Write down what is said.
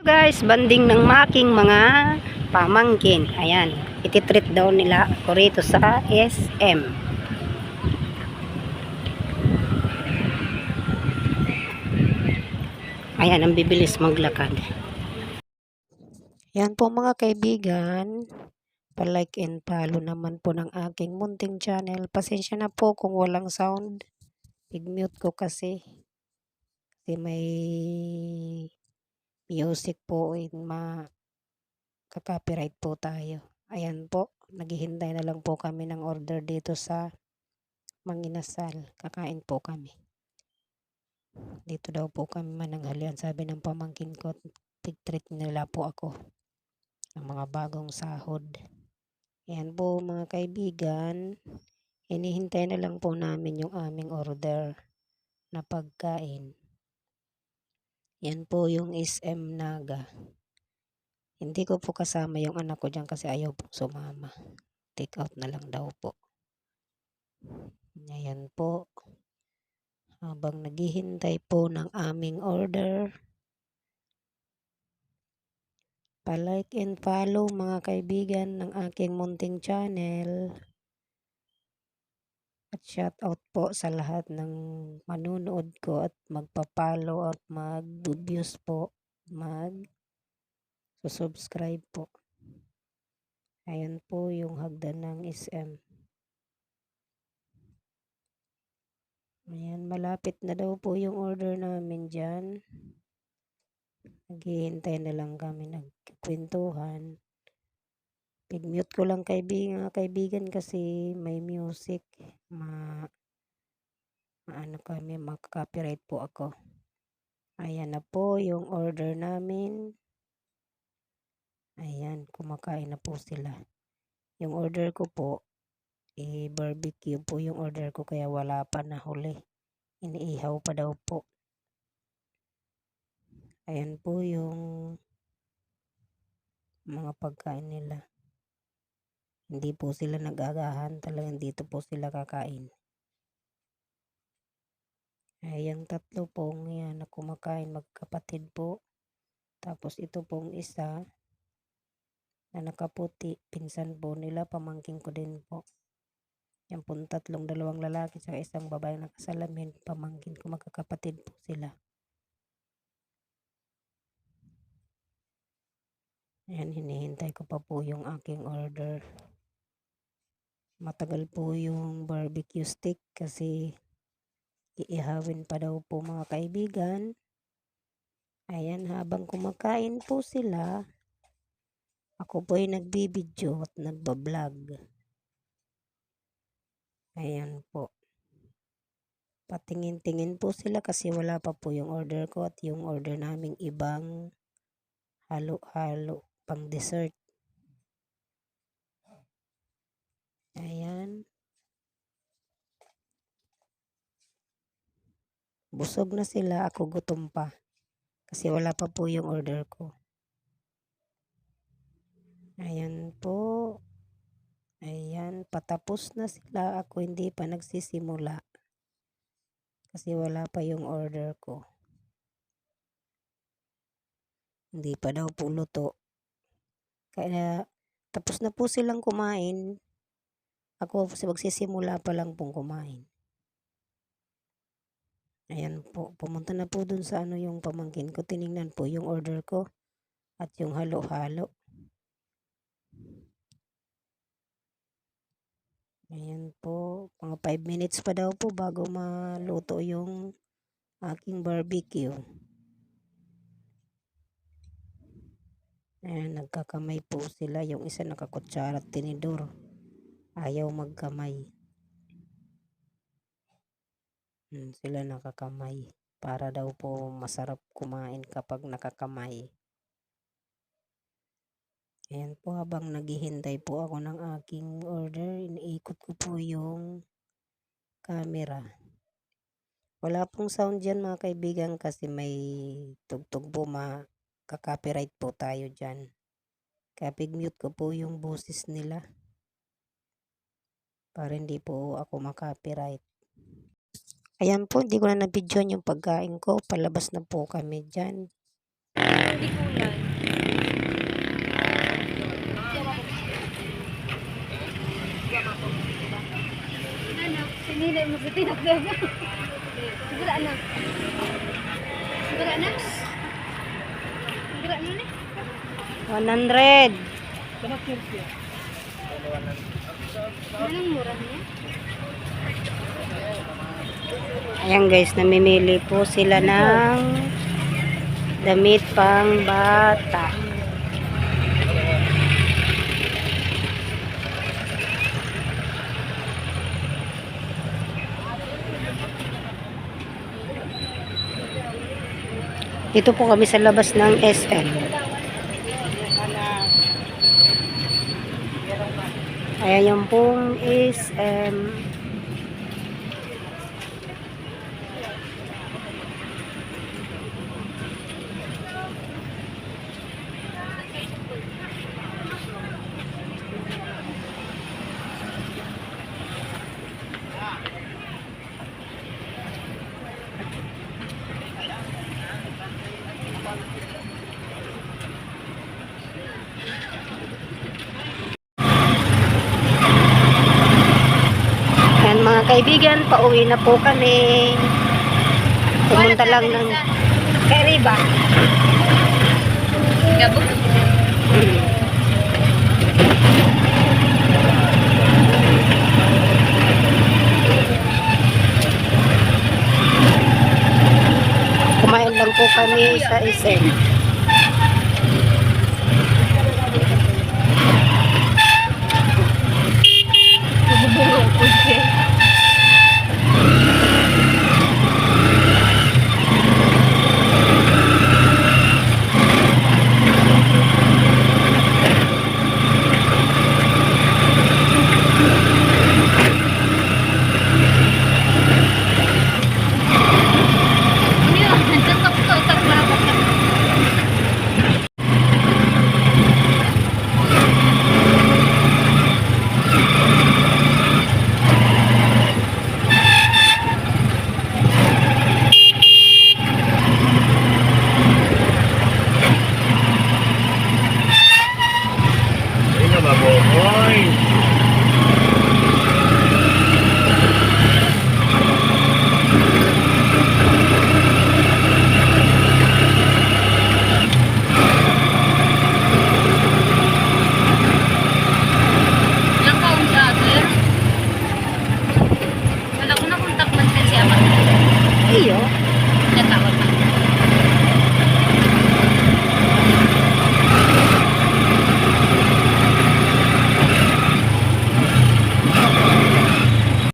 guys, banding ng making mga pamangkin. Ayan, ititreat daw nila ako rito sa SM. Ayan, ang bibilis maglakad. Yan po mga kaibigan. Pa-like and follow naman po ng aking munting channel. Pasensya na po kung walang sound. I-mute ko kasi. Kasi may music po in ma copyright po tayo. Ayan po, naghihintay na lang po kami ng order dito sa Manginasal. Kakain po kami. Dito daw po kami mananghalian. Sabi ng pamangkin ko, tig-treat nila po ako ng mga bagong sahod. Ayan po mga kaibigan, hinihintay na lang po namin yung aming order na pagkain. Yan po yung SM Naga. Hindi ko po kasama yung anak ko dyan kasi ayaw po sumama. Take out na lang daw po. Ayan po. Habang naghihintay po ng aming order. Pa-like and follow mga kaibigan ng aking munting channel. At shout out po sa lahat ng manunood ko at magpa-follow at mag-views po. Mag subscribe po. Ayan po yung hagdan ng SM. Ayan, malapit na daw po yung order namin dyan. Naghihintay na lang kami nagkikwentuhan. Pig-mute ko lang kaibigan, kaibigan kasi may music. Ma, ano kami, makaka-copyright po ako. Ayan na po yung order namin. Ayan, kumakain na po sila. Yung order ko po, eh, barbecue po yung order ko kaya wala pa na huli. Iniihaw pa daw po. Ayan po yung mga pagkain nila. Hindi po sila nag-agahan. Talagang dito po sila kakain. Ayan tatlo pong yan na kumakain magkapatid po. Tapos ito pong isa na nakaputi. Pinsan po nila. Pamangking ko din po. Yan pong tatlong dalawang lalaki sa isang babae nakasalamin. Pamangkin ko magkakapatid po sila. Ayan, hinihintay ko pa po yung aking order. Matagal po yung barbecue stick kasi iihawin pa daw po mga kaibigan. Ayan, habang kumakain po sila, ako po ay nagbibideo at nagbablog. Ayan po. Patingin-tingin po sila kasi wala pa po yung order ko at yung order naming ibang halo-halo pang dessert. Ayan. Busog na sila, ako gutom pa. Kasi wala pa po yung order ko. Ayan po. Ayan, patapos na sila. Ako hindi pa nagsisimula. Kasi wala pa yung order ko. Hindi pa daw po luto. Kaya tapos na po silang kumain. Ako magsisimula pa lang pong kumain. Ayan po, pumunta na po dun sa ano yung pamangkin ko. Tiningnan po yung order ko at yung halo-halo. Ayan po, mga 5 minutes pa daw po bago maluto yung aking barbecue. Ayan, nagkakamay po sila. Yung isa nakakutsara at tinidor. Ayaw magkamay. Sila nakakamay. Para daw po masarap kumain kapag nakakamay. Ayan po, habang naghihintay po ako ng aking order, iniikot ko po yung camera. Wala pong sound dyan mga kaibigan kasi may tugtog po ma copyright po tayo dyan. Kaya pig-mute ko po yung boses nila. Para hindi po ako makopyright. Ayan po, hindi ko na nabidyon yung pagkain ko. Palabas na po kami dyan. Sinilay mo sa tinagdag. Sigura ano na. Eh. Sigura na. Sigura na na. 100. Anong mura niya? Ayan guys, namimili po sila ng damit pang bata. Dito po kami sa labas ng SM. Ayan yung pong SM. Mga kaibigan, pauwi na po kami. Pumunta lang ng kay Riba. Gabok. Kumain lang po kami sa SM.